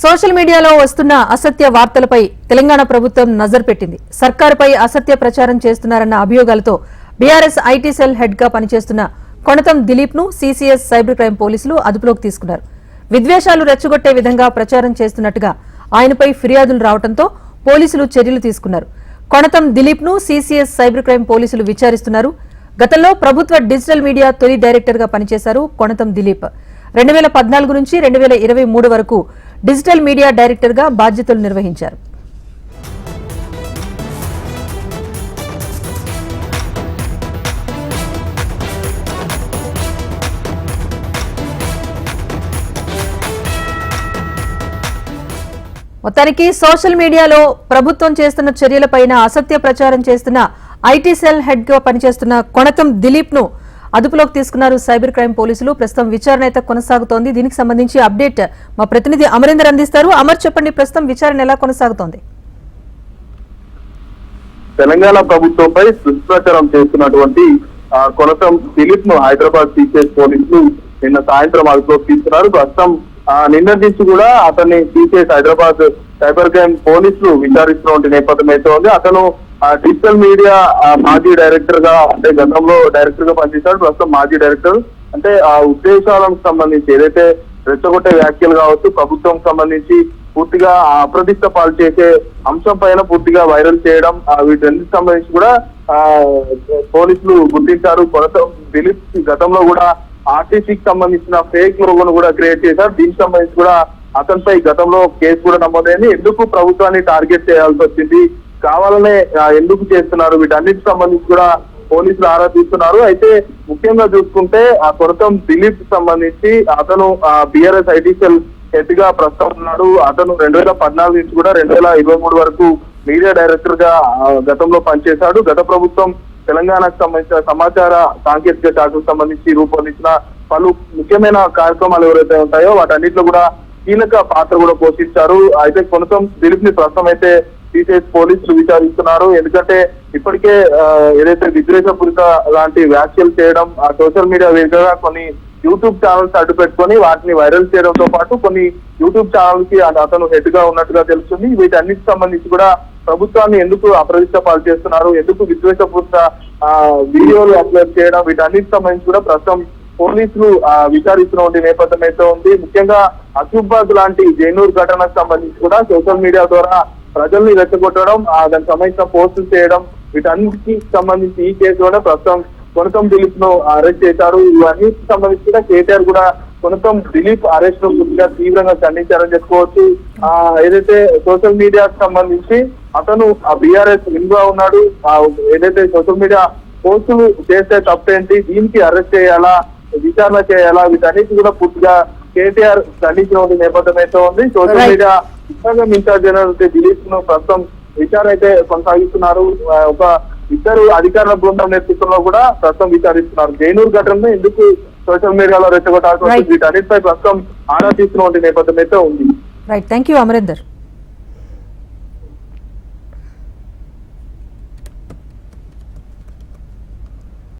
Social మీడియాలో వస్తున్న అసత్య వార్తలపై తెలంగాణ ప్రభుత్వం నజర్ పెట్టింది. సర్కారుపై అసత్య ప్రచారం చేస్తున్నారన్న అభియోగాలతో బీఆర్ఎస్ ఐటీ సెల్ హెడ్గా పనిచేస్తున్న కొణతం దిలీప్ను సీసీఎస్ సైబర్ క్రైమ్ పోలీసులు అదుపులోకి తీసుకున్నారు. విద్వేషాలు రెచ్చగొట్టే విధంగా ప్రచారం చేస్తున్నట్టుగా ఆయనపై ఫిర్యాదులు రావడంతో పోలీసులు చర్యలు తీసుకున్నారు. కొణతం దిలీప్ను సీసీఎస్ సైబర్ క్రైమ్ పోలీసులు విచారిస్తున్నారు. గతంలో ప్రభుత్వ డిజిటల్ మీడియా తొలి డైరెక్టర్గా పనిచేశారు కొణతం దిలీప్. రెండు వేల పద్నాలుగు నుంచి రెండు వేల ఇరవై మూడు వరకు డిజిటల్ మీడియా డైరెక్టర్గా బాధ్యతలు నిర్వహించారు. మొత్తానికి సోషల్ మీడియాలో ప్రభుత్వం చేస్తున్న చర్యలపైన అసత్య ప్రచారం చేస్తున్న ఐటీ సెల్ హెడ్గా పనిచేస్తున్న కొణతం దిలీప్ను అదుపులోకి తీసుకున్నారు సైబర్ క్రైమ్ పోలీసులు. ప్రస్తుతం విచారణ అయితే కొనసాగుతోంది. దీనికి సంబంధించి అప్డేట్ మా ప్రతినిధి అమరేందర్ అందిస్తారు. అమర్ చెప్పండి ప్రస్తుతం విచారణ ఎలా కొనసాగుతోంది? తెలంగాణ ప్రభుత్వంపై దుష్ప్రచారం చేస్తున్నటువంటి కొనసం దిలీప్ను హైదరాబాద్ సిసిఎస్ పోలీసులు నిన్న సాయంత్రం అదుపులోకి తీసుకున్నారు. ప్రస్తుతం నిన్న నుంచి కూడా అతన్ని సిసిఎస్ హైదరాబాద్ సైబర్ క్రైమ్ పోలీసులు విచారిస్తున్నటువంటి నేపథ్యం అయితే ఉంది. అతను డిజిటల్ మీడియా మాజీ డైరెక్టర్గా అంటే గతంలో డైరెక్టర్గా పనిచేశాడు ప్రస్తుతం మాజీ డైరెక్టర్ అంటే ఆ ఉద్దేశాలకు సంబంధించి ఏదైతే రెచ్చగొట్టే వ్యాఖ్యలు కావచ్చు ప్రభుత్వం సంబంధించి పూర్తిగా అప్రతిష్ట పాలు చేసే అంశం పైన పూర్తిగా వైరల్ చేయడం వీటన్నిటి సంబంధించి కూడా ఆ పోలీసులు గుర్తించారు. కొరత దిలీప్ గతంలో కూడా ఆర్టీసీకి సంబంధించిన ఫేక్ లోగోను కూడా క్రియేట్ చేశారు. దీనికి సంబంధించి కూడా అతనిపై గతంలో కేసు కూడా నమోదైంది. ఎందుకు ప్రభుత్వాన్ని టార్గెట్ చేయాల్సి వచ్చింది? కావాలనే ఎందుకు చేస్తున్నారు? వీటన్నిటికి సంబంధించి కూడా పోలీసులు ఆరా తీస్తున్నారు. అయితే ముఖ్యంగా చూసుకుంటే ఆ కొరతం దిలీప్ సంబంధించి అతను బిఆర్ఎస్ ఐటీసీఎల్ హెడ్గా ప్రస్తుతం ఉన్నాడు. అతను రెండు వేల పద్నాలుగు నుంచి కూడా రెండు వేల ఇరవై మూడు వరకు మీడియా డైరెక్టర్గా గతంలో పనిచేశాడు. గత ప్రభుత్వం తెలంగాణకు సంబంధించిన సమాచార సాంకేతిక శాఖకు సంబంధించి రూపొందించిన పలు ముఖ్యమైన కార్యక్రమాలు ఎవరైతే ఉంటాయో వాటన్నిటిలో కూడా కీలక పాత్ర కూడా పోషించారు. అయితే కొనసం దిలీప్ని ప్రస్తుతం అయితే సిసిఎస్ పోలీసులు విచారిస్తున్నారు. ఎందుకంటే ఇప్పటికే ఏదైతే విద్వేషపూరిత లాంటి వ్యాఖ్యలు చేయడం ఆ సోషల్ మీడియా వేదికగా కొన్ని యూట్యూబ్ ఛానల్స్ అడ్డు పెట్టుకొని వాటిని వైరల్ చేయడంతో పాటు కొన్ని యూట్యూబ్ ఛానల్కి అతను హెడ్గా ఉన్నట్టుగా తెలుస్తుంది. వీటన్నిటికి సంబంధించి కూడా ప్రభుత్వాన్ని ఎందుకు అప్రదిష్ట పాలు చేస్తున్నారు? ఎందుకు విద్వేషపూరిత వీడియోలు అప్లోడ్ చేయడం? వీటన్నిటికి సంబంధించి కూడా ప్రస్తుతం పోలీసులు విచారిస్తున్న నేపథ్యం అయితే ఉంది. ముఖ్యంగా అసూబాద్ లాంటి జైనూర్ ఘటనకు సంబంధించి కూడా సోషల్ మీడియా ద్వారా ప్రజల్ని రెచ్చగొట్టడం ఆ, దానికి సంబంధించిన పోస్టులు చేయడం వీటన్నిటికి సంబంధించి ఈ కేసులోనే ప్రస్తుతం కొనతం దిలీప్ను అరెస్ట్ చేశారు. ఇవన్నిటికి సంబంధించి కూడా కేటీఆర్ కూడా కొనతం దిలీప్ అరెస్ట్ను పూర్తిగా తీవ్రంగా ఖండించారని చెప్పుకోవచ్చు. ఆ ఏదైతే సోషల్ మీడియాకు సంబంధించి అతను ఆ బీఆర్ఎస్ విన్గా ఉన్నాడు ఏదైతే సోషల్ మీడియా పోస్టులు చేస్తే తప్పేంటి దీనికి అరెస్ట్ చేయాలా విచారణ చేయాలా వీటన్నిటి కూడా పూర్తిగా కేటీఆర్ ఖండించిన నేపథ్యం అయితే ఉంది. సోషల్. మీడియా విభాగం ఇన్ఛార్జ్ జనరల్ దిలీప్ను ప్రస్తుతం విచారణ అయితే కొనసాగిస్తున్నారు. ఒక ఇద్దరు అధికారుల బృందం నేతృత్వంలో కూడా ప్రస్తుతం విచారిస్తున్నారు. జైనూర్ ఘటనను ఎందుకు సోషల్ మీడియాలో రెచ్చగొట్టాల్సి వీటన్నిటిపై ప్రస్తుతం ఆరా తీస్తున్న నేపథ్యం అయితే ఉంది. Right thank you Amarender.